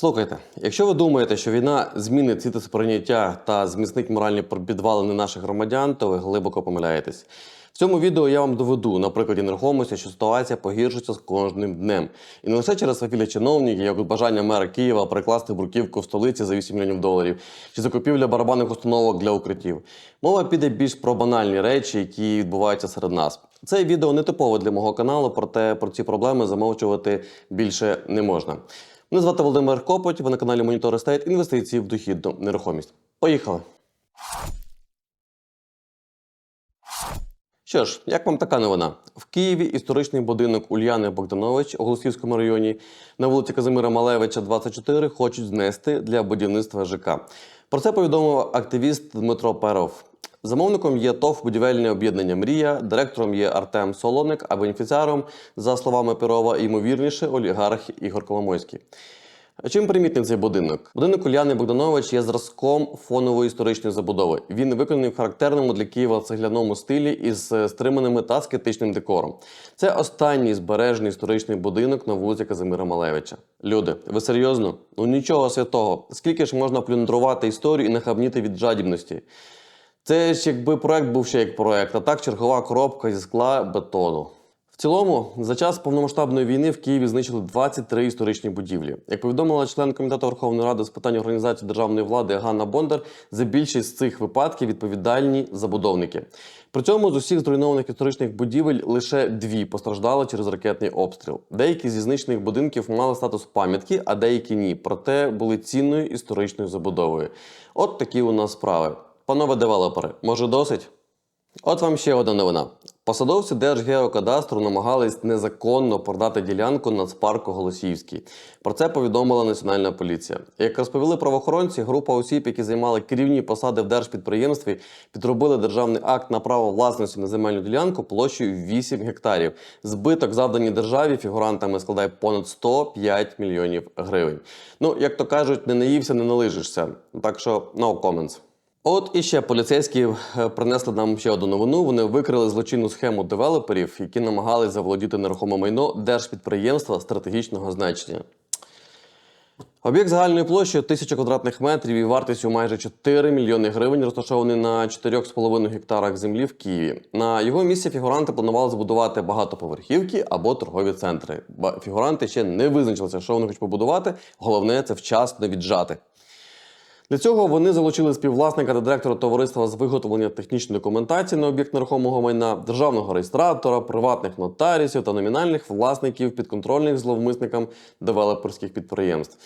Слухайте, якщо ви думаєте, що війна змінить світосприйняття та зміцнить моральні підвалини наших громадян, то ви глибоко помиляєтесь. В цьому відео я вам доведу на прикладі нерухомості, що ситуація погіршується з кожним днем. І не лише через свавілля чиновників, як от бажання мера Києва прикласти бруківку в столиці за 8 мільйонів доларів, чи закупівля барабанних установок для укриттів. Мова піде більш про банальні речі, які відбуваються серед нас. Це відео не типове для мого каналу, проте про ці проблеми замовчувати більше не можна. Мене звати Володимир Копоть, ви на каналі Монітор Естейт інвестиції в дохідну нерухомість. Поїхали! Що ж, як вам така новина? В Києві історичний будинок Ульяни Богданович у Голосівському районі на вулиці Казимира Малевича, 24 хочуть знести для будівництва ЖК. Про це повідомив активіст Дмитро Перов. Замовником є ТОВ будівельне об'єднання Мрія, директором є Артем Солоник, а бенефіціаром, за словами Перова, ймовірніше, олігарх Ігор Коломойський. Чим примітний цей будинок? Будинок Уляни Богданович є зразком фонової історичної забудови. Він виконаний в характерному для Києва цегляному стилі із е, стриманими та скетичним декором. Це останній збережений історичний будинок на вулиці Казимира Малевича. Люди, ви серйозно? Ну нічого святого. Скільки ж можна плюндрувати історію і нахабніти від жадібності? Це ж якби проект був ще як проект, а так чергова коробка зі скла бетону. В цілому, за час повномасштабної війни в Києві знищили 23 історичні будівлі. Як повідомила член комітету Верховної Ради з питань організації державної влади Ганна Бондар, за більшість з цих випадків відповідальні забудовники. При цьому з усіх зруйнованих історичних будівель лише дві постраждали через ракетний обстріл. Деякі зі знищених будинків мали статус пам'ятки, а деякі ні. Проте були цінною історичною забудовою. От такі у нас справи. Панове девелопери, може досить? От вам ще одна новина. Посадовці Держгеокадастру намагались незаконно продати ділянку Нацпарку Голосіївський. Про це повідомила Національна поліція. Як розповіли правоохоронці, група осіб, які займали керівні посади в держпідприємстві, підробили державний акт на право власності на земельну ділянку площею 8 гектарів. Збиток, завданий державі, фігурантами складає понад 105 мільйонів гривень. Ну, як то кажуть, не наївся, не налижишся. Так що no comments. От і ще поліцейські е, принесли нам ще одну новину. Вони викрили злочинну схему девелоперів, які намагались заволодіти нерухоме майно держпідприємства стратегічного значення. Об'єкт загальною площею 1000 квадратних метрів і вартістю майже 4 мільйони гривень розташований на 4,5 гектарах землі в Києві. На його місці фігуранти планували збудувати багатоповерхівки або торгові центри. Фігуранти ще не визначилися, що вони хочуть побудувати. Головне це вчасно віджати. Для цього вони залучили співвласника та директора товариства з виготовлення технічної документації на об'єкт нерухомого майна, державного реєстратора, приватних нотаріусів та номінальних власників підконтрольних зловмисникам девелоперських підприємств.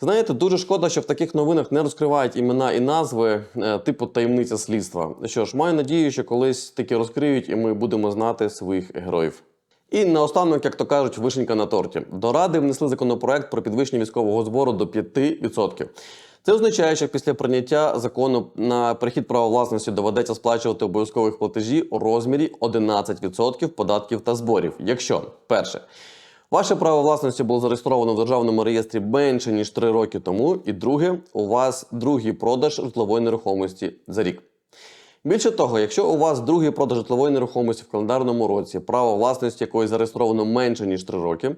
Знаєте, дуже шкода, що в таких новинах не розкривають імена і назви е, типу таємниця слідства. Що ж, маю надію, що колись таки розкриють, і ми будемо знати своїх героїв. І наостанок, як то кажуть, вишенька на торті. До ради внесли законопроект про підвищення військового збору до 5%. Це означає, що після прийняття закону на перехід права власності доведеться сплачувати обов'язкових платежі у розмірі 11% податків та зборів. Якщо перше. Ваше право власності було зареєстровано в державному реєстрі менше ніж 3 роки тому, і друге, у вас другий продаж житлової нерухомості за рік. Більше того, якщо у вас другий продаж житлової нерухомості в календарному році, право власності якої зареєстровано менше ніж 3 роки,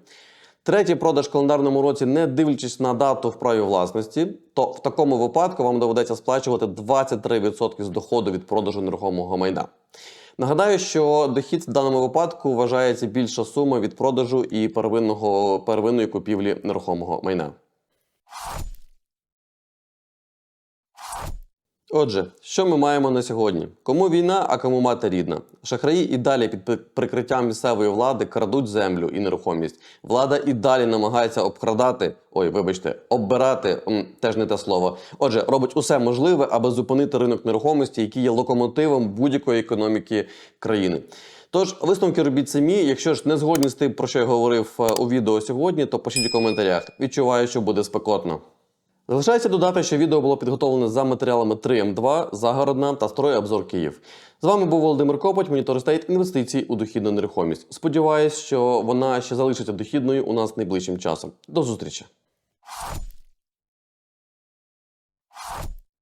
третій продаж в календарному році, не дивлячись на дату в праві власності, то в такому випадку вам доведеться сплачувати 23% з доходу від продажу нерухомого майна. Нагадаю, що дохід в даному випадку вважається більша сума від продажу і первинного первинної купівлі нерухомого майна. Отже, що ми маємо на сьогодні? Кому війна, а кому мати рідна? Шахраї і далі під прикриттям місцевої влади крадуть землю і нерухомість. Влада і далі намагається обкрадати, ой, вибачте, оббирати теж не те слово. Отже, робить усе можливе, аби зупинити ринок нерухомості, який є локомотивом будь-якої економіки країни. Тож висновки робіть самі. Якщо ж не згодні з тим, про що я говорив е, у відео сьогодні, то пишіть у коментарях. Відчуваю, що буде спекотно. Залишається додати, що відео було підготовлене за матеріалами 3М2, Загородна та Строй Обзор Київ. З вами був Володимир Копоть, монітор стейт інвестицій у дохідну нерухомість. Сподіваюсь, що вона ще залишиться дохідною у нас найближчим часом. До зустрічі!